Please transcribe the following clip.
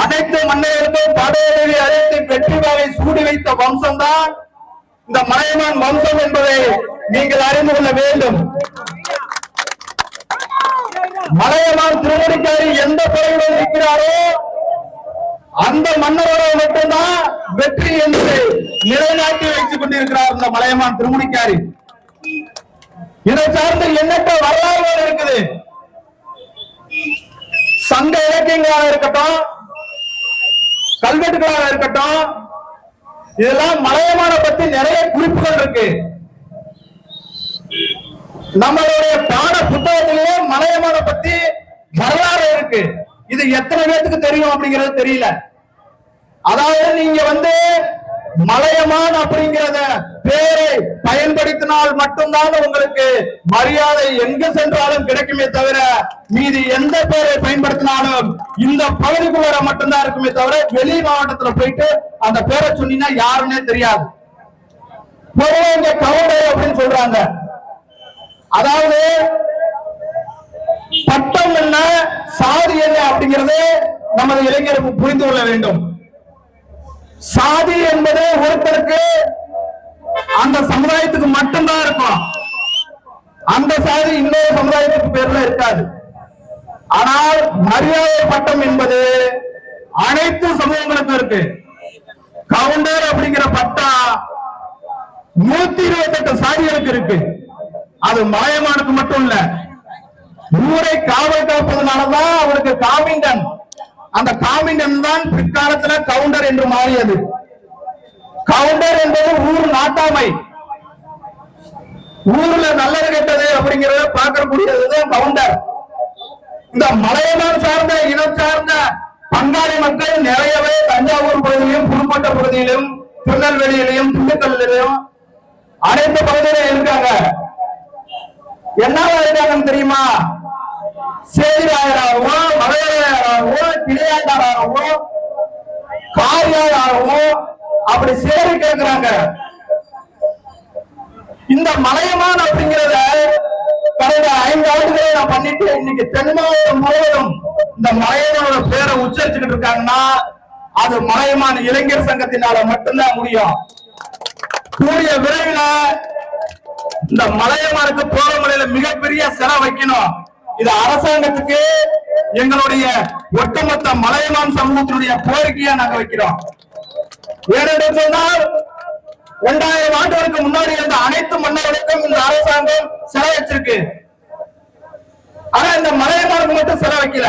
அனைத்து மன்னர்களுக்கும் படையெழுதி அழைத்து வெற்றி சூடி வைத்த வம்சம்தான் இந்த மலையமான் வம்சம் என்பதை நீங்கள் அறிந்து கொள்ள வேண்டும். மலையமான் திருவடிக்காரி எந்த பகுதியில் இருக்கிறாரோ அந்த மன்னரோட மட்டும்தான் வெற்றி என்று நிலைநாட்டி வைத்துக் கொண்டிருக்கிறார் இந்த மலையமான் திருமுடிக்காரி இதை சார்ந்து எண்ணற்ற வரலாறுகள் இருக்குது. சங்க இலக்கியங்களாக இருக்கட்டும் கல்வெட்டுகளாக இருக்கட்டும். இதெல்லாம் மலையமான பத்தி நிறைய குறிப்புகள் இருக்கு. நம்மளுடைய பாட புத்தகத்திலேயே மலையமான பத்தி வரலாறு இருக்கு. இது எத்தனை பேத்துக்கு தெரியும் அப்படிங்கிறது தெரியல. அதாவது நீங்க வந்து மலையமான் அப்படிங்கிறத பேரை பயன்படுத்தினால் மட்டும்தான் உங்களுக்கு மரியாதை எங்க சென்றாலும் கிடைக்குமே தவிர மீதி எந்த பேரை பயன்படுத்தினாலும் இந்த பகுதிக்குள்ள மட்டும்தான் இருக்குமே தவிர வெளி மாவட்டத்துல போயிட்டு அந்த பேரை சொன்னீங்கன்னா யாருன்னே தெரியாது. பொதுவா இங்க அப்படின்னு சொல்றாங்க. அதாவது பட்டம் என்ன சாதி என்ன அப்படிங்கறது நமது இளைஞருக்கு புரிந்து கொள்ள வேண்டும். சாதி என்பது ஒருத்தருக்கு அந்த சமுதாயத்துக்கு மட்டும்தான் இருக்கும். அந்த சாதி இன்னொரு சமுதாயத்துக்கு பேர்ல இருக்காது. ஆனால் மரியாதை பட்டம் என்பது அனைத்து சமூகங்களுக்கும் இருக்கு. கவுண்டர் அப்படிங்கிற பட்டா நூத்தி இருபத்தி எட்டு சாதிகளுக்கு இருக்கு. அது மாயமானுக்கு மட்டும் இல்ல. ஊரை காவல் காப்பதனாலதான் அவருக்கு காமிண்டன். அந்த காமிண்டம் தான் பிற்காலத்துல கவுண்டர் என்று மாறியது. கவுண்டர் என்பது ஊர் நாட்டாமை. ஊர்ல நல்லது கெட்டது அப்படிங்கறத பார்க்கக்கூடியதுதான் கவுண்டர். இந்த மலையமான் சார்ந்த இனம் சார்ந்த பங்காளி மக்கள் நிறையவே தஞ்சாவூர் பகுதியிலும் புதுக்கோட்டை பகுதியிலும் திருநெல்வேலியிலும் திண்டுக்கல்லிலும் அனைத்து பகுதியிலும் இருக்காங்க. என்னவா இருக்காங்கன்னு தெரியுமா? சேதிராயராகவோ மலையாளராகவோ கிளையாண்டாராகவோ காரியாராகவோ அப்படி சேரி கேட்கிறாங்க. இந்த மலையமான் அப்படிங்கிறத கடந்த ஐந்து ஆண்டுகளை நான் பண்ணிட்டு இன்னைக்கு தென்மாவட்டம் முழுவதும் இந்த மலையனோட பேரை உச்சரிச்சுக்கிட்டு இருக்காங்கன்னா அது மலையமான இளைஞர் சங்கத்தினால மட்டும்தான் முடியும். கூடிய விரைவில் இந்த மலையமானுக்கு போறமலையில மிகப்பெரிய சிலை வைக்கணும். இது அரசாங்கத்துக்கு எங்களுடைய ஒட்டுமொத்த மலையமான் சமூகத்தினுடைய கோரிக்கையா நாங்க வைக்கிறோம். ஏனென்று சொன்னால் இரண்டாயிரம் ஆண்டுகளுக்கு முன்னாடி இருந்த அனைத்து மன்னர்களுக்கும் இந்த அரசாங்கம் சிலை வச்சிருக்கு ஆனா இந்த மலையமானுக்கு மட்டும் சிலை வைக்கல